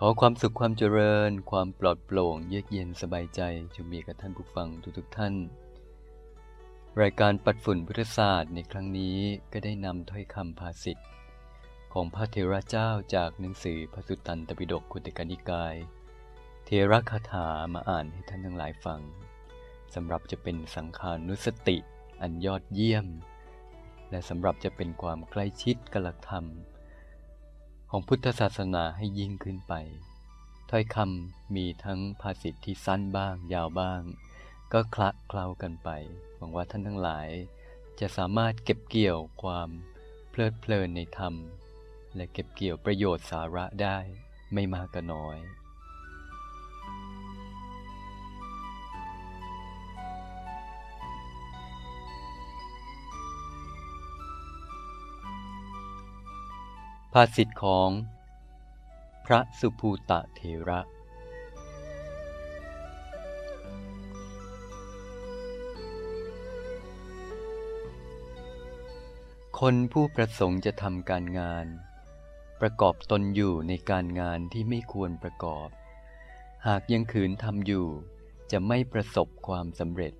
ขอความสุขความเจริญ ความปลอดโปร่ง เยือกเย็นสบายใจจะมีกับท่านผู้ฟังทุกๆท่าน รายการปัดฝุ่นพุทธศาสตร์ในครั้งนี้ก็ได้นำถ้อยคำภาษิตของพระเทระเจ้าจากหนังสือพระสุตตันตปิฎกคุติกานิกาย เทระคาถามาอ่านให้ท่านทั้งหลายฟังสำหรับจะเป็นสังขานุสติอันยอดเยี่ยม และสำหรับจะเป็นความใกล้ชิดกับหลักธรรม ของพุทธศาสนาให้ยิ่งขึ้นไป ถ้อยคำมีทั้งภาษิตที่สั้นบ้าง ยาวบ้าง ก็คละเคล้ากันไป หวังว่าท่านทั้งหลาย จะสามารถเก็บเกี่ยวความเพลิดเพลินในธรรม และเก็บเกี่ยวประโยชน์สาระได้ไม่มากก็น้อย ภาษิตของ พระสุภูตะเทระ คนผู้ประสงค์จะทำการงาน ประกอบตนอยู่ในการงานที่ไม่ควรประกอบ หากยังขืนทำอยู่ จะไม่ประสบความสำเร็จ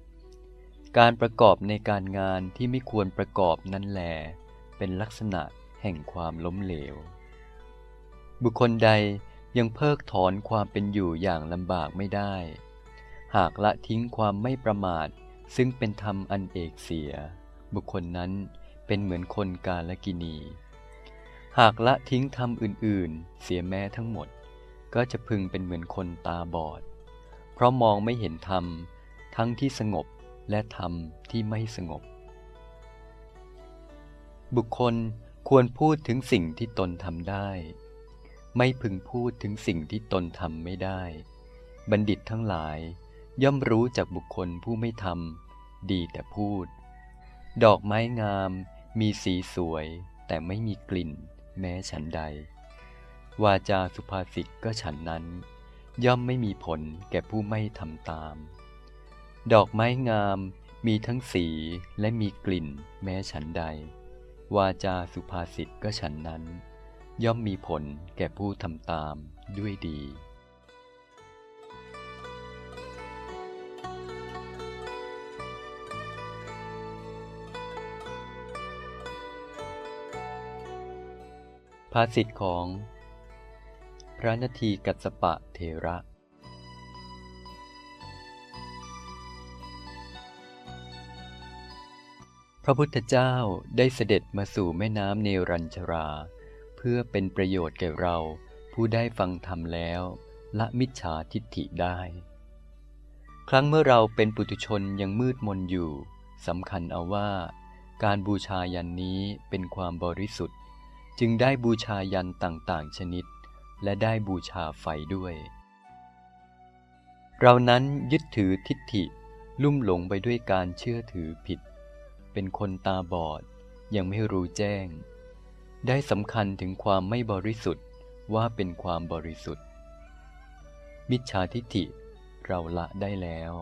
การประกอบในการงานที่ไม่ควรประกอบนั้นแหลเป็นลักษณะ แห่งความล้มเหลว บุคคลใดยังเพิกถอนความเป็นอยู่อย่างลำบากไม่ได้ หากละทิ้งความไม่ประมาท ซึ่งเป็นธรรมอันเอกเสีย บุคคลนั้นเป็นเหมือนคนกาลกินี หากละทิ้งธรรมอื่นๆ เสียแม้ทั้งหมด ก็จะพึงเป็นเหมือนคนตาบอด เพราะมองไม่เห็นธรรม ทั้งที่สงบและธรรมที่ไม่สงบ บุคคล ควรพูดถึงสิ่งที่ตนทำได้ ไม่พึงพูดถึงสิ่งที่ตนทำไม่ได้ บัณฑิตทั้งหลาย ย่อมรู้จากบุคคลผู้ไม่ทำดีแต่พูด ดอกไม้งามมีสีสวย แต่ไม่มีกลิ่น แม้ฉันใด วาจาสุภาษิตก็ฉันนั้น ย่อมไม่มีผลแก่ผู้ไม่ทำตาม ดอกไม้งามมีทั้งสีและมีกลิ่น แม้ฉันใด วาจาสุภาษิตก็ฉันนั้น ย่อมมีผลแก่ผู้ทำตามด้วยดีภาษิตของ พระนทีกัสปะเทระ ระพุทธเจ้าได้เสด็จมาสู่แม่น้ำเนรัญชรา เพื่อเป็นประโยชน์แก่เราผู้ได้ฟังธรรมแล้วละมิจฉาทิฏฐิได้ ครั้งเมื่อเราเป็นปุถุชนยังมืดมนอยู่สำคัญเอาว่า การบูชายันนี้เป็นความบริสุทธิ์ จึงได้บูชายันต่างๆ ชนิด และได้บูชาไฟด้วย เรานั้นยึดถือทิฏฐิลุ่มหลงไปด้วยการเชื่อถือผิด เป็นคนตาบอด ยังไม่รู้แจ้ง ได้สำคัญถึงความไม่บริสุทธิ์ว่าเป็นความบริสุทธิ์ มิจฉาทิฏฐิเราละได้แล้ว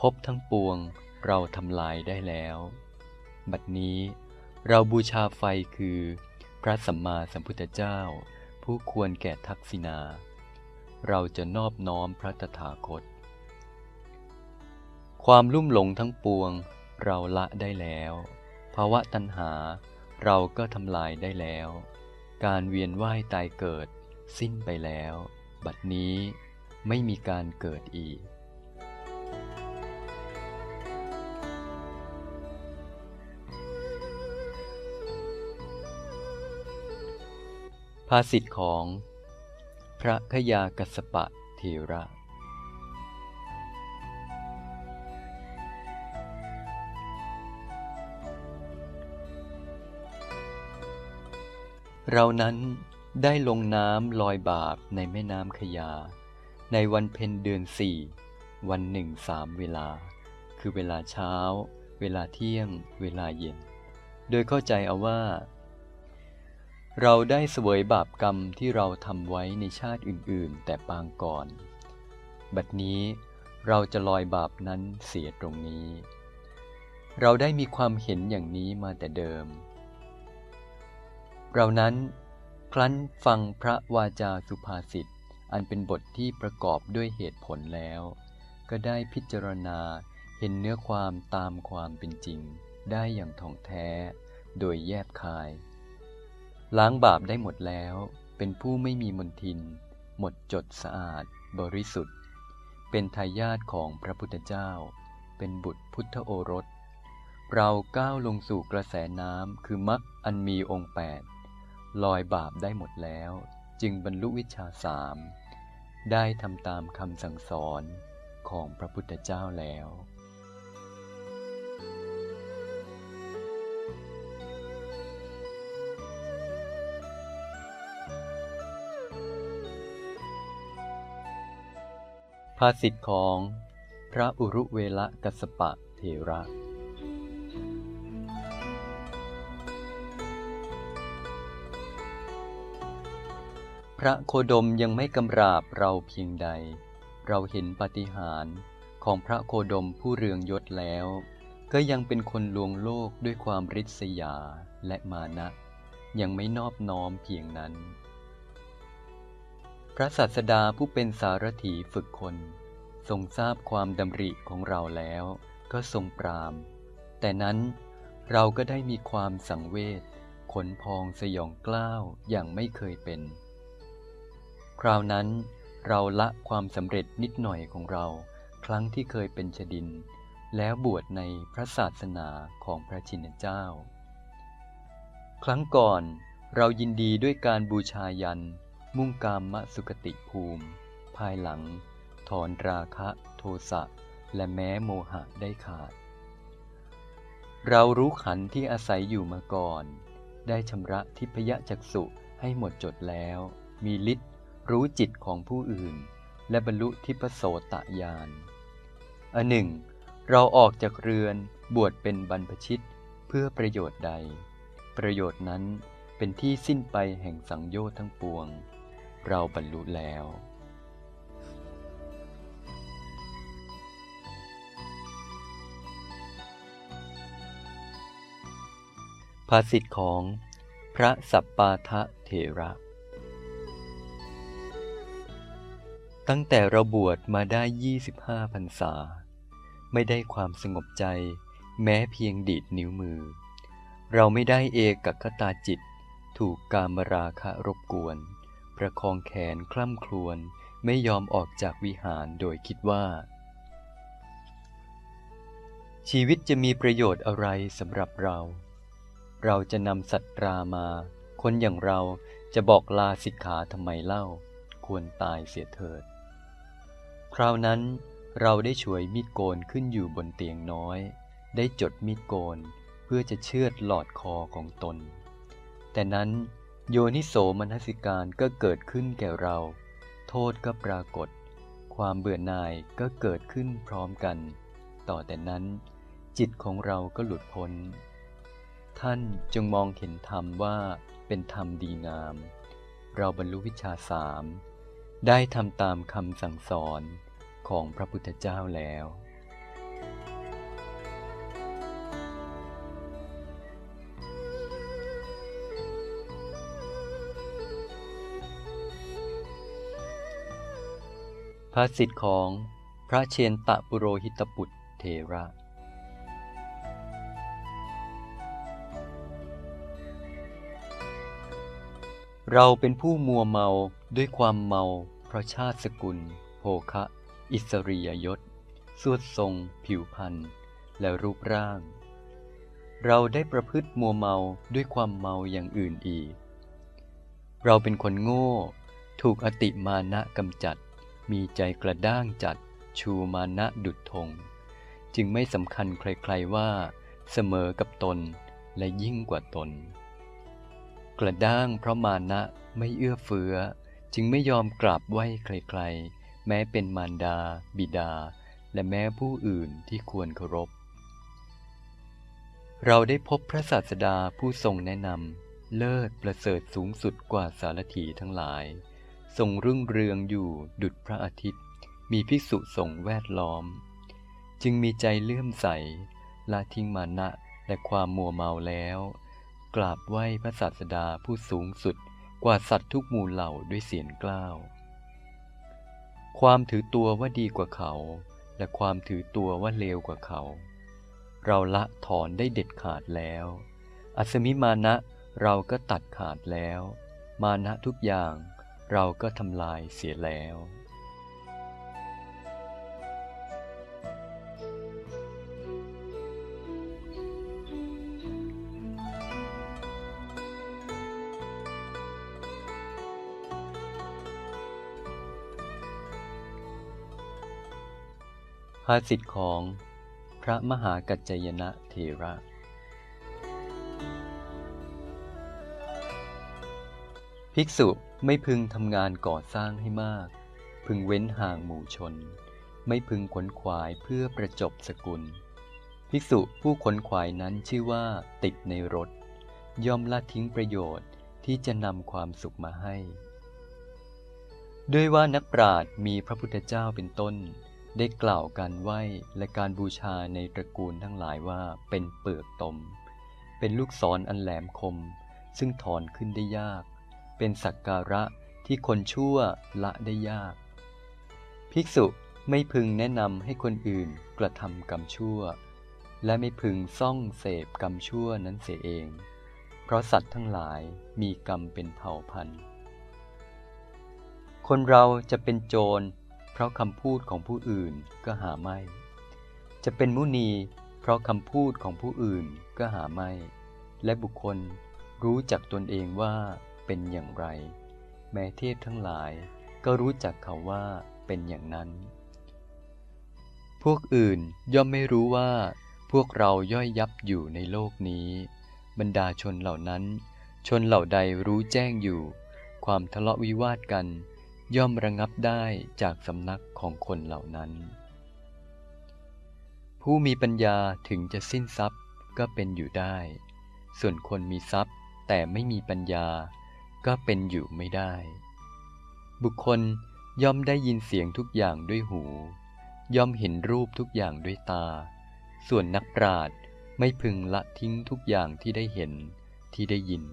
พบทั้งปวงเราทำลายได้แล้ว บัดนี้เราบูชาไฟคือ พระสัมมาสัมพุทธเจ้า ผู้ควรแก่ทักษิณาเราจะนอบน้อมพระตถาคต ความลุ่มหลงทั้งปวง เราละได้แล้ว ภาวะตัณหา เราก็ทำลายได้แล้ว การเวียนว่ายตายเกิด สิ้นไปแล้ว บัดนี้ไม่มีการเกิดอีก ภาษิตของพระขยากัสปะเทระ เรานั้นได้ลงน้ำลอยบาปในแม่น้ำขยา ในวันเพ็ญเดือนสี่วันหนึ่งสามเวลา คือเวลาเช้า เวลาเที่ยง เวลาเย็น โดยเข้าใจเอาว่า เราได้เสวยบาปกรรมที่เราทำไว้ในชาติอื่น ๆ แต่ปางก่อน บัดนี้เราจะลอยบาปนั้นเสียตรงนี้ เราได้มีความเห็นอย่างนี้มาแต่เดิม เรานั้นครั้นฟังพระวาจาสุภาษิต อันเป็นบทที่ประกอบด้วยเหตุผลแล้ว ก็ได้พิจารณาเห็นเนื้อความตามความเป็นจริง ได้อย่างท่องแท้ โดยแยบคาย ล้างบาปได้หมดแล้ว เป็นผู้ไม่มีมนทิน หมดจดสะอาด บริสุทธิ์ เป็นทายาทของพระพุทธเจ้า เป็นบุตรพุทธโอรส เราก้าวลงสู่กระแสน้ำคือมรรคอันมีองค์แปด ลอยบาปได้หมดแล้ว จึงบรรลุวิชาสามได้ทำตามคำสั่งสอนของพระพุทธเจ้าแล้ว ภาษิตของพระอุรุเวละกัสปะเถระ พระโคดมยังไม่กำราบเราเพียงใด เราเห็นปฏิหารของพระโคดมผู้เรืองยศแล้ว ก็ยังเป็นคนลวงโลกด้วยความริษยาและมานะ ยังไม่นอบน้อมเพียงนั้น พระศาสดาผู้เป็นสารถีฝึกคน ทรงทราบความดำริของเราแล้ว ก็ทรงปราม แต่นั้นเราก็ได้มีความสังเวชขนพองสยองกล้าวอย่างไม่เคยเป็น คราวนั้นเราละความสำเร็จนิดหน่อยของเรา ครั้งที่เคยเป็นชดิน แล้วบวชในพระศาสนาของพระชินเจ้า ครั้งก่อนเรายินดีด้วยการบูชายัน มุ่งกามมสุกติภูมิ ภายหลัง ถอนราคะโทสะและแม้โมหะได้ขาด เรารู้ขันที่อาศัยอยู่มาก่อน ได้ชำระทิพยจักษุให้หมดจดแล้ว มีฤทธิ์ รู้จิตของผู้อื่น และบรรลุทิพโสตญาณอันหนึ่ง เราออกจากเรือนบวชเป็นบรรพชิตเพื่อประโยชน์ใด ประโยชน์นั้นเป็นที่สิ้นไปแห่งสังโยชน์ทั้งปวง เราบรรลุแล้วภาษิตของพระสัปปาทะเถระ ตั้งแต่เราบวชมาได้ 25พรรษา ไม่ได้ความสงบใจ แม้เพียงดีดนิ้วมือ เราไม่ได้เอกคตาจิต ถูกกามราคะรบกวน ประคองแขนคล่ำครวญไม่ยอมออกจากวิหารโดยคิดว่า ชีวิตจะมีประโยชน์อะไรสำหรับเรา เราจะนำสัตรามา คนอย่างเราจะบอกลาสิกขาทำไมเล่า ควรตายเสียเถิด คราวนั้นเราได้ช่วยมีดโกนขึ้นอยู่บนเตียงน้อย ได้จดมีดโกนเพื่อจะเชือดหลอดคอของตน แต่นั้นโยนิโสมนสิการก็เกิดขึ้นแก่เรา โทษก็ปรากฏ ความเบื่อหน่ายก็เกิดขึ้นพร้อมกัน ต่อแต่นั้นจิตของเราก็หลุดพ้น ท่านจงมองเห็นธรรมว่าเป็นธรรมดีงาม เราบรรลุวิชาสาม ได้ทำตามคำสั่งสอนของพระพุทธเจ้าแล้ว ภาษิตของพระเชนตะปุโรหิตบุตรเทระเราเป็นผู้มัวเมาด้วยความเมา พระชาติสกุล โภคะ อิสริยยศ สวดทรง ผิวพรรณและรูปร่าง เราได้ประพฤติมัวเมาด้วยความเมาอย่างอื่นอีก เราเป็นคนโง่ ถูกอติมานะกำจัด มีใจกระด้างจัด ชูมานะดุจธง จึงไม่สำคัญใครๆว่า เสมอกับตนและยิ่งกว่าตน กระด้างเพราะมานะไม่เอื้อเฟื้อ จึงไม่ยอมกราบไหว้ใครๆ แม้เป็นมารดา บิดา และแม้ผู้อื่นที่ควรเคารพ เราได้พบพระศาสดาผู้ทรงแนะนำเลิศประเสริฐสูงสุดกว่าสารถีทั้งหลาย ทรงรุ่งเรืองอยู่ดุจพระอาทิตย์ มีภิกษุสงฆ์แวดล้อม จึงมีใจเลื่อมใสละทิ้งมานะและความมัวเมาแล้ว กราบไหว้พระศาสดาผู้สูงสุด กว่าสัตว์ทุกหมู่เหล่าด้วยเสียงกล้าว ความถือตัวว่าดีกว่าเขา และความถือตัวว่าเลวกว่าเขา เราละถอนได้เด็ดขาดแล้ว อัศมิมานะเราก็ตัดขาดแล้ว มานะทุกอย่างเราก็ทำลายเสียแล้วาษิตของพระมหากัจจยนะเถระ ภิกษุไม่พึงทำงานก่อสร้างให้มาก พึงเว้นห่างหมู่ชน ไม่พึงขนขวายเพื่อประจบสกุล ภิกษุผู้ขนขวายนั้นชื่อว่าติดในรถ ย่อมละทิ้งประโยชน์ที่จะนำความสุขมาให้ ด้วยว่านักปราชญ์มีพระพุทธเจ้าเป็นต้น ได้กล่าวการไหว้และการบูชาในตระกูลทั้งหลายว่าเป็นเปลือกตม เป็นลูกศรออันแหลมคม ซึ่งถอนขึ้นได้ยาก เป็นสักการะที่คนชั่วละได้ยาก ภิกษุไม่พึงแนะนำให้คนอื่นกระทำกรรมชั่ว และไม่พึงซ่องเสพกรรมชั่วนั้นเสียเอง เพราะสัตว์ทั้งหลายมีกรรมเป็นเผ่าพันธุ์ คนเราจะเป็นโจร เพราะคำพูดของผู้อื่นก็หาไม่ จะเป็นมุนี เพราะคำพูดของผู้อื่นก็หาไม่ และบุคคลรู้จักตนเองว่าเป็นอย่างไร แม้เทพทั้งหลายก็รู้จักเขาว่าเป็นอย่างนั้น พวกอื่นย่อมไม่รู้ว่า พวกเราย่อยยับอยู่ในโลกนี้ บรรดาชนเหล่านั้น ชนเหล่าใดรู้แจ้งอยู่ ความทะเลาะวิวาทกัน ย่อมระงับได้จากสำนักของคนเหล่านั้น ผู้มีปัญญาถึงจะสิ้นทรัพย์ก็เป็นอยู่ได้ ส่วนคนมีทรัพย์แต่ไม่มีปัญญาก็เป็นอยู่ไม่ได้ บุคคลย่อมได้ยินเสียงทุกอย่างด้วยหู ย่อมเห็นรูปทุกอย่างด้วยตา ส่วนนักปราชญ์ไม่พึงละทิ้งทุกอย่างที่ได้เห็นที่ได้ยิน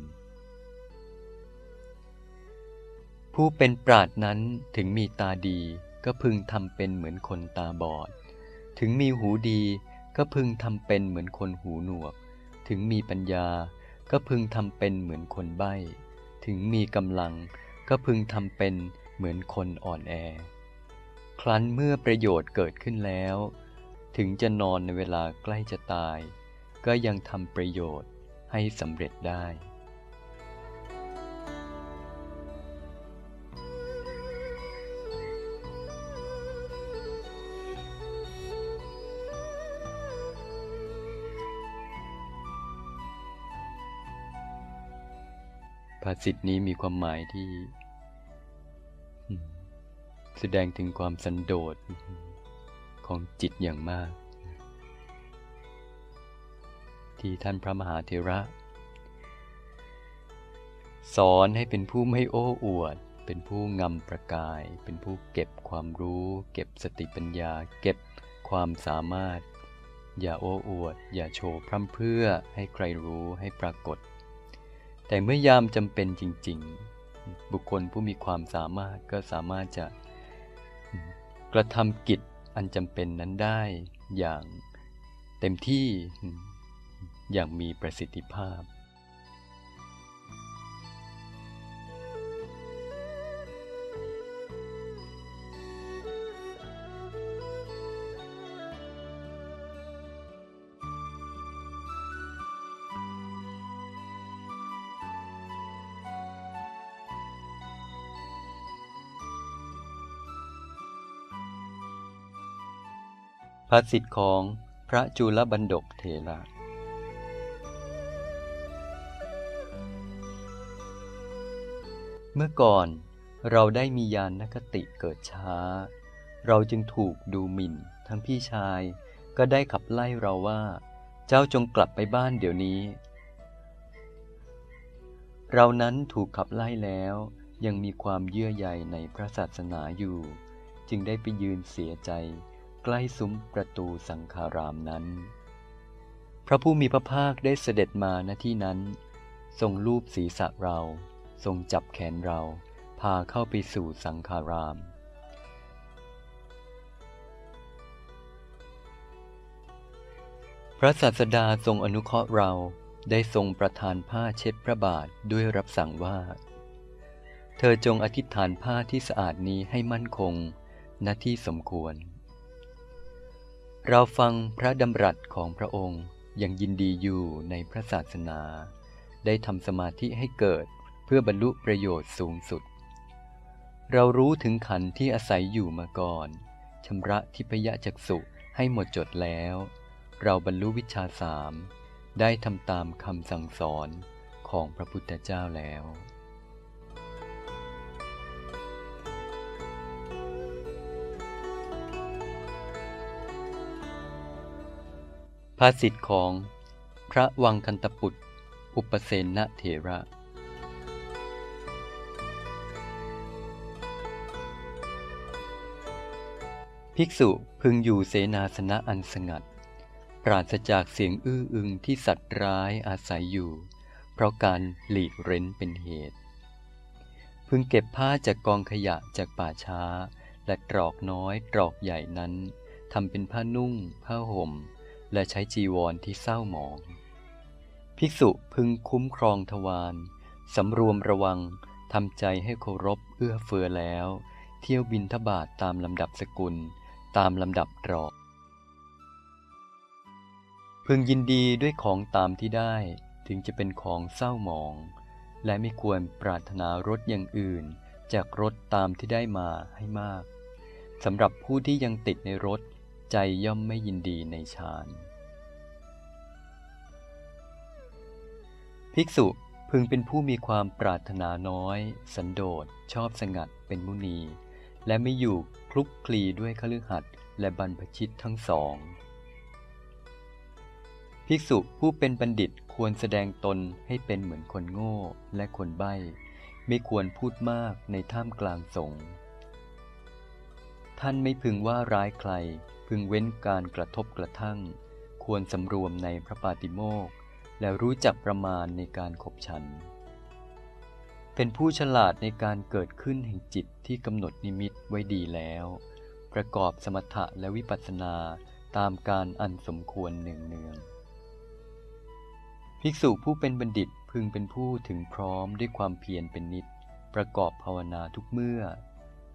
ผู้เป็นปราดนั้นถึงมีตาดีก็พึงทำเป็นเหมือนคนตาบอด ถึงมีหูดีก็พึงทำเป็นเหมือนคนหูหนวก ถึงมีปัญญาก็พึงทำเป็นเหมือนคนใบ้ ถึงมีกำลังก็พึงทำเป็นเหมือนคนอ่อนแอ ครั้นเมื่อประโยชน์เกิดขึ้นแล้ว ถึงจะนอนในเวลาใกล้จะตาย ก็ยังทำประโยชน์ให้สำเร็จได้าษิตนี้มีความหมายที่ แสดงถึงความสันโดษของจิตอย่างมาก ที่ท่านพระมหาเถระ สอนให้เป็นผู้ไม่โอ้อวด เป็นผู้งำประกาย เป็นผู้เก็บความรู้ เก็บสติปัญญา เก็บความสามารถ อย่าโอ้อวด อย่าโชว์พร่ำเพื่อให้ใครรู้ให้ปรากฏ แต่เมื่อยามจำเป็นจริง ๆ บุคคลผู้มีความสามารถก็สามารถจะกระทำกิจอันจำเป็นนั้นได้อย่างเต็มที่อย่างมีประสิทธิภาพ ภาษิตของพระจุลบันดกเถระเมื่อก่อนเราได้มียานนคติเกิดช้า เราจึงถูกดูหมิ่น ทั้งพี่ชายก็ได้ขับไล่เราว่า เจ้าจงกลับไปบ้านเดี๋ยวนี้ เรานั้นถูกขับไล่แล้วยังมีความเยื่อใยในพระศาสนาอยู่ จึงได้ไปยืนเสียใจ ใกล้ซุ้มประตูสังขารามนั้น พระผู้มีพระภาคได้เสด็จมาณที่นั้น ทรงรูปศีรษะเรา ทรงจับแขนเรา พาเข้าไปสู่สังขาราม พระศาสดาทรงอนุเคราะห์เราได้ทรงประทานผ้าเช็ดพระบาทด้วยรับสั่งว่า เธอจงอธิษฐานผ้าที่สะอาดนี้ให้มั่นคงณที่สมควร เราฟังพระดำรัสของพระองค์ยังยินดีอยู่ในพระศาสนา ได้ทำสมาธิให้เกิดเพื่อบรรลุประโยชน์สูงสุด เรารู้ถึงขันธ์ที่อาศัยอยู่มาก่อนชำระทิพยจักษุให้หมดจดแล้ว เราบรรลุวิชาสามได้ทำตามคำสั่งสอนของพระพุทธเจ้าแล้ว ภาษิตของพระวังคันตปุตอุปเสนเถระ ภิกษุพึงอยู่เสนาสนะอันสงัด ปราศจากเสียงอื้ออึงที่สัตว์ร้ายอาศัยอยู่ เพราะการหลีกเร้นเป็นเหตุ พึงเก็บผ้าจากกองขยะจากป่าช้า และตรอกน้อยตรอกใหญ่นั้นทำเป็นผ้านุ่ง ผ้าห่ม และใช้จีวรที่เศร้าหมอง ภิกษุพึงคุ้มครองทวารสำรวมระวังทำใจให้เคารพเอื้อเฟื้อแล้ว เที่ยวบินทบาทตามลำดับสกุล ตามลำดับตรอกพึงยินดีด้วยของตามที่ได้ถึงจะเป็นของเศร้าหมอง และไม่ควรปรารถนารสอย่างอื่น จากรสตามที่ได้มาให้มากสำหรับผู้ที่ยังติดในรถ ใจย่อมไม่ยินดีในฌาน ภิกษุพึงเป็นผู้มีความปรารถนาน้อย สันโดษ ชอบสงัดเป็นมุนี และไม่อยู่คลุกคลีด้วยคฤหัสถ์และบรรพชิตทั้งสอง ภิกษุผู้เป็นบัณฑิตควรแสดงตนให้เป็นเหมือนคนโง่และคนใบ้ ไม่ควรพูดมากในท่ามกลางสงฆ์ท่านไม่พึงว่าร้ายใคร พึงเว้นการกระทบกระทั่ง ควรสำรวมในพระปาติโมกและรู้จักประมาณในการขบฉัน เป็นผู้ฉลาดในการเกิดขึ้นแห่งจิตที่กำหนดนิมิตไว้ดีแล้ว ประกอบสมถะและวิปัสสนาตามการอันสมควรเนืองเนืองภิกษุผู้เป็นบัณฑิตพึงเป็นผู้ถึงพร้อมด้วยความเพียรเป็นนิด ประกอบภาวนาทุกเมื่อ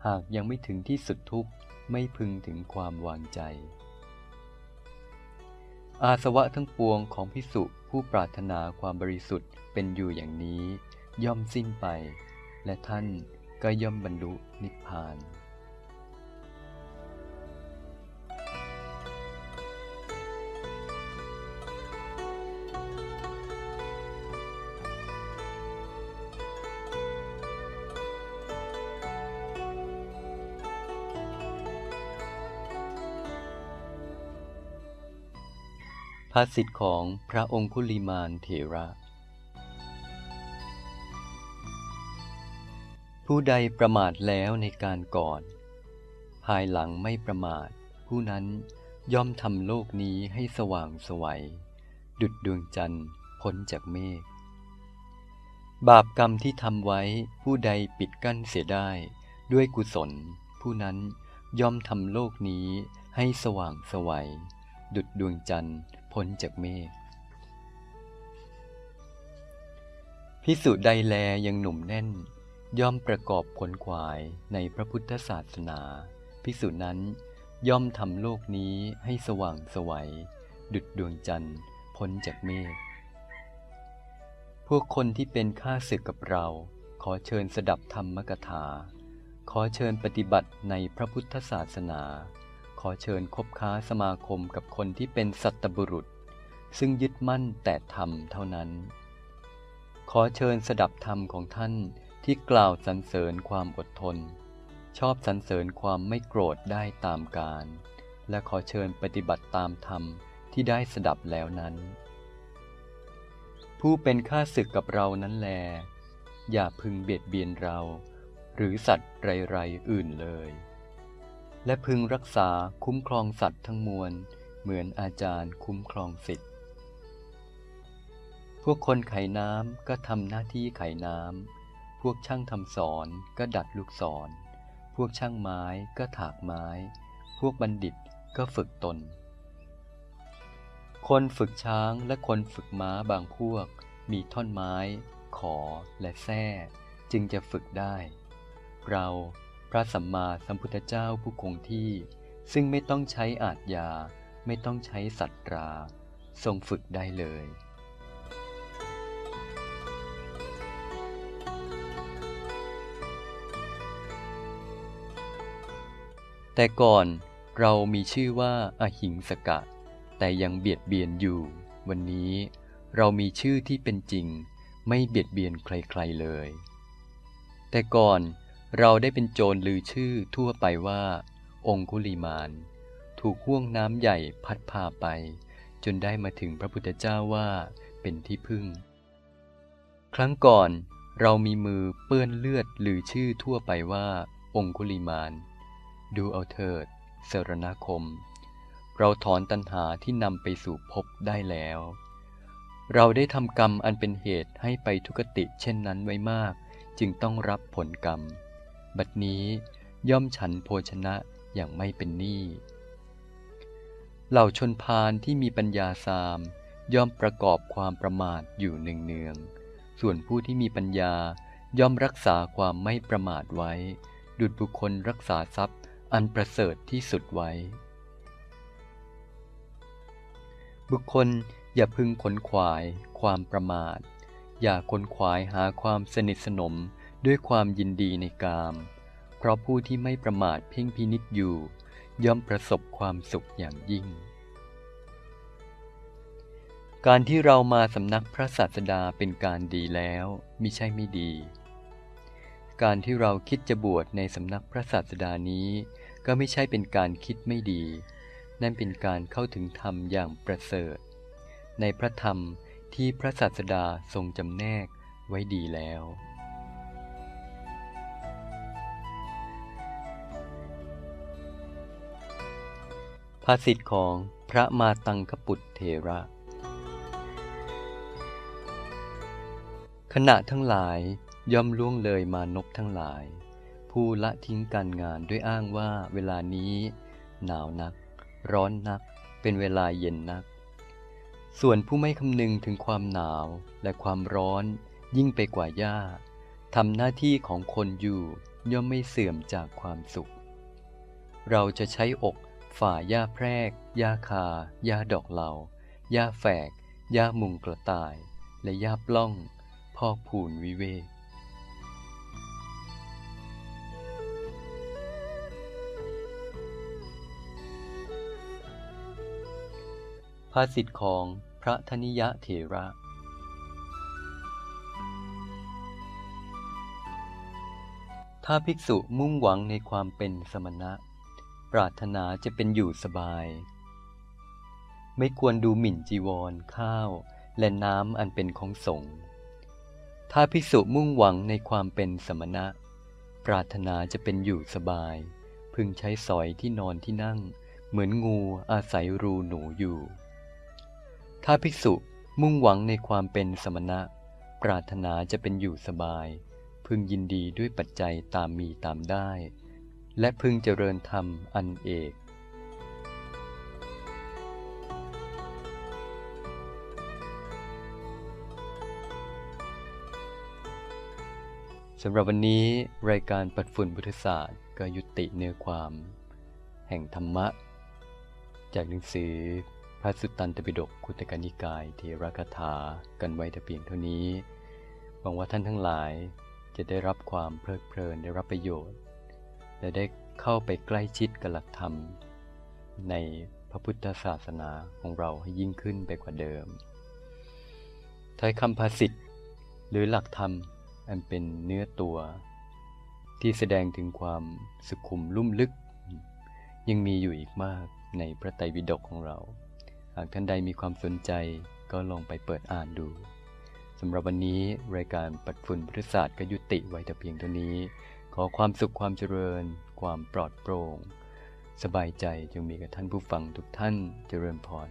หากยังไม่ถึงที่สุดทุก ไม่พึงถึงความวางใจ อาสวะทั้งปวงของพิสุผู้ปรารถนาความบริสุทธิ์เป็นอยู่อย่างนี้ ย่อมสิ้นไป และท่านก็ย่อมบรรลุนิพพาน ภาษิตของพระองคุลิมานเถระ ผู้ใดประมาทแล้วในการก่อน ภายหลังไม่ประมาท ผู้นั้นย่อมทำโลกนี้ให้สว่างสวัย ดุดดวงจันทร์พ้นจากเมฆ บาปกรรมที่ทำไว้ผู้ใดปิดกั้นเสียได้ด้วยกุศล ผู้นั้นย่อมทำโลกนี้ให้สว่างสวัย ดุดดวงจันทร์ พ้นจากเมฆพิสุใดแลยังหนุ่มแน่น ย่อมประกอบผลขวายในพระพุทธศาสนา พิสุนั้นย่อมทำโลกนี้ให้สว่างสวัย ดุดดวงจันทร์พ้นจากเมฆพวกคนที่เป็นข้าศึกกับเรา ขอเชิญสดับธรรมกถา ขอเชิญปฏิบัติในพระพุทธศาสนา อเชิญคบค้าสมาคมกับคนที่เป็นสัตบุรุษ ซึ่งยึดมั่นแต่ธรรมเท่านั้น ขอเชิญสดับธรรมของท่านที่กล่าวสรรเสริญความอดทน ชอบสรรเสริญความไม่โกรธได้ตามการ และขอเชิญปฏิบัติตามธรรมที่ได้สดับแล้วนั้น ผู้เป็นข้าศึกกับเรานั้นแล อย่าพึงเบียดเบียนเรา หรือสัตว์ไรๆอื่นเลย และพึงรักษาคุ้มครองสัตว์ทั้งมวล เหมือนอาจารย์คุ้มครองสิทธิ์พวกคนไขน้ำก็ทำหน้าที่ไขน้ำ พวกช่างทำสอนก็ดัดลูกศร พวกช่างไม้ก็ถากไม้ พวกบัณฑิตก็ฝึกตน คนฝึกช้างและคนฝึกม้าบางพวก มีท่อนไม้ ขอและแส้จึงจะฝึกได้ เรา ระสัมมาสัมพุทธเจ้าผู้คงที่ ซึ่งไม่ต้องใช้อาจยา ไม่ต้องใช้สัตรา ทรงฝึกได้เลย แต่ก่อนเรามีชื่อว่าอาหิงสกะ แต่ยังเบียดเบียนอยู่ วันนี้เรามีชื่อที่เป็นจริง ไม่เบียดเบียนใครๆเลย แต่ก่อน เราได้เป็นโจรลือชื่อทั่วไปว่า องคุลีมาน ถูกห่วงน้ำใหญ่พัดพาไป จนได้มาถึงพระพุทธเจ้าว่าเป็นที่พึ่ง ครั้งก่อนเรามีมือเปื้อนเลือดลือชื่อทั่วไปว่า องคุลีมาน ดูเอาเถิดเสรณคม เราถอนตัณหาที่นำไปสู่ภพได้แล้ว เราได้ทำกรรมอันเป็นเหตุให้ไปทุกติเช่นนั้นไว้มาก จึงต้องรับผลกรรม บัดนี้ย่อมฉันโภชนะอย่างไม่เป็นหนี้ เหล่าชนพาลที่มีปัญญาสาม ย่อมประกอบความประมาทอยู่เนืองๆ ส่วนผู้ที่มีปัญญาย่อมรักษาความไม่ประมาทไว้ ดุจบุคคลรักษาทรัพย์อันประเสริฐที่สุดไว้ บุคคลอย่าพึงขนขวายความประมาท อย่าขนขวายหาความสนิทสนม ด้วยความยินดีในกาม เพราะผู้ที่ไม่ประมาทเพ่งพินิจอยู่ ย่อมประสบความสุขอย่างยิ่ง การที่เรามาสำนักพระศาสดาเป็นการดีแล้วมิใช่ไม่ดี การที่เราคิดจะบวชในสำนักพระศาสดานี้ ก็ไม่ใช่เป็นการคิดไม่ดี นั่นเป็นการเข้าถึงธรรมอย่างประเสริฐ ในพระธรรมที่พระศาสดาทรงจำแนกไว้ดีแล้ว ภาษิตของพระมาตังคปุตเถระ ขณะทั้งหลายย่อมล่วงเลยมานพทั้งหลาย ผู้ละทิ้งการงานด้วยอ้างว่าเวลานี้ หนาวนัก ร้อนนัก เป็นเวลาเย็นนัก ส่วนผู้ไม่คำนึงถึงความหนาวและความร้อน ยิ่งไปกว่าหญ้าทำหน้าที่ของคนอยู่ย่อมไม่เสื่อมจากความสุข เราจะใช้อก ฝ่าหญ้าแพรกหญ้าคาหญ้าดอกเหลาหญ้าแฝกหญ้ามุงกระต่าย และหญ้าปล้อง พอกผูนวิเวกภาษิตของพระธนิยะเถระ ถ้าภิกษุมุ่งหวังในความเป็นสมณะ ปรารถนาจะเป็นอยู่สบาย ไม่ควรดูหมิ่นจีวร ข้าว และน้ำอันเป็นของสงฆ์ถ้าภิกษุมุ่งหวังในความเป็นสมณะ ปรารถนาจะเป็นอยู่สบาย พึงใช้สอยที่นอนที่นั่ง เหมือนงูอาศัยรูหนูอยู่ ถ้าภิกษุมุ่งหวังในความเป็นสมณะ ปรารถนาจะเป็นอยู่สบาย พึงยินดีด้วยปัจจัยตามมีตามได้ และพึงเจริญธรรมอันเอกสำหรับวันนี้รายการปัดฝุ่นพุทธศาสตร์ก็ยุติเนื้อความ แห่งธรรมะ จากหนังสือพระสุตตันตปิฎกคุตกนิกายเทระคาถากันไว้แต่เพียงเท่านี้หวังว่าท่านทั้งหลายจะได้รับความเพลิดเพลินได้รับประโยชน์ และได้เข้าไปใกล้ชิดกับหลักธรรม ในพระพุทธศาสนาของเราให้ยิ่งขึ้นไปกว่าเดิมถ้อยคำภาษิตหรือหลักธรรมอันเป็นเนื้อตัว ที่แสดงถึงความสุขุมลุ่มลึก ยังมีอยู่อีกมากในพระไตรปิฎกของเรา หากท่านใดมีความสนใจก็ลองไปเปิดอ่านดูสำหรับวันนี้รายการปัดฝุ่นพุทธศาสตร์ก็ยุติไว้แต่เพียงเท่านี้ ขอความสุขความเจริญ ความปลอดโปร่ง สบายใจจงมีกับท่านผู้ฟังทุกท่านเจริญพร